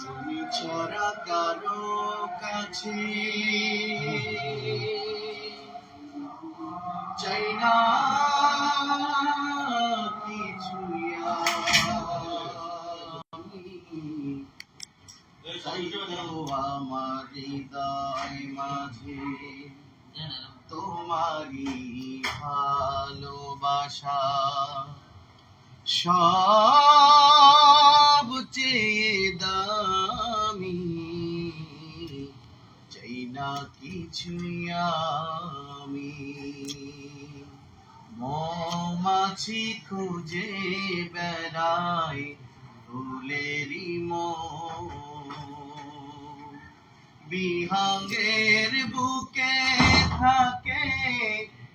তুমি ছাড়া কারও কাছে। চাই না তো আমার হৃদয় মাঝে। তোমারই ভালোবাসা। সবচেয়ে কিছুই আমি। মৌমাছি খুঁজে বেড়াই ফুলেরই মন। বিহাঙ্গের বুকে থাকে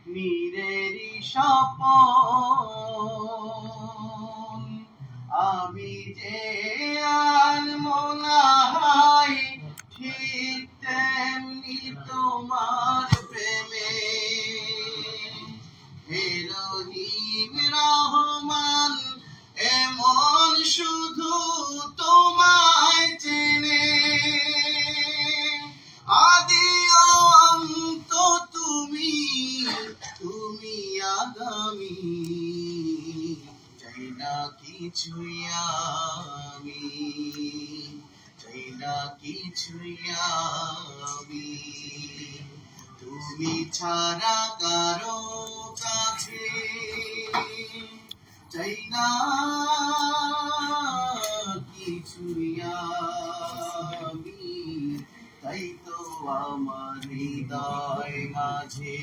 নীরেরই স্বপন। আমি যে তোমার প্রেমে। হে রহমান, এমন শুধু তোমায় চেনে। আদি অন্ত তুমি তুমি আগামী। চাই আমি, চাই না কিছুই তুমি ছাড়া কারও কাছে চাই না কিছুই আমি। তাই তো আমার হৃদয় মাঝে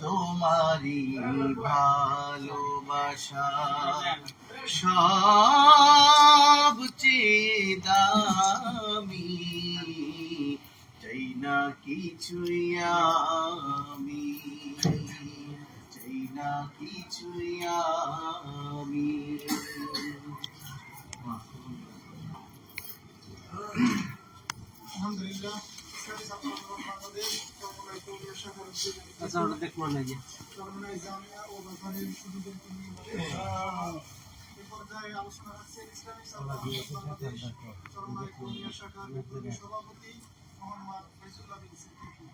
তোমারই ভালোবাসা। সবচেয়ে দামি না কিছুই আমি চাই না কিছুই আমি। আলহামদুলিল্লাহ। আচ্ছা ওটা দেখব না যে আলোচনা রাখছেন বিপ্লবী সভাপতি মোহাম্মদ ফৈজুল্লাহ বিন সিদ্দিকী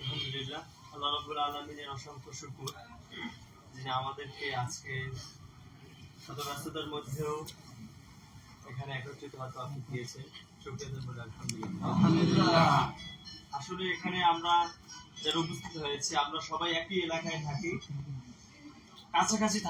আলহামদুলিল্লাহ আল্লাহ রাব্বুল আলামিনের অসংখ্য শুকর যিনি আমাদেরকে আজকে শত ব্যস্ততার মধ্যেও এখানে একত্রিত হওয়ার তৌফিক দিয়েছে বলে আলহামদুলিল্লাহ। আসলে এখানে আমরা যারা উপস্থিত হয়েছি আমরা সবাই একই এলাকায় থাকি কাছাকাছি থাকি।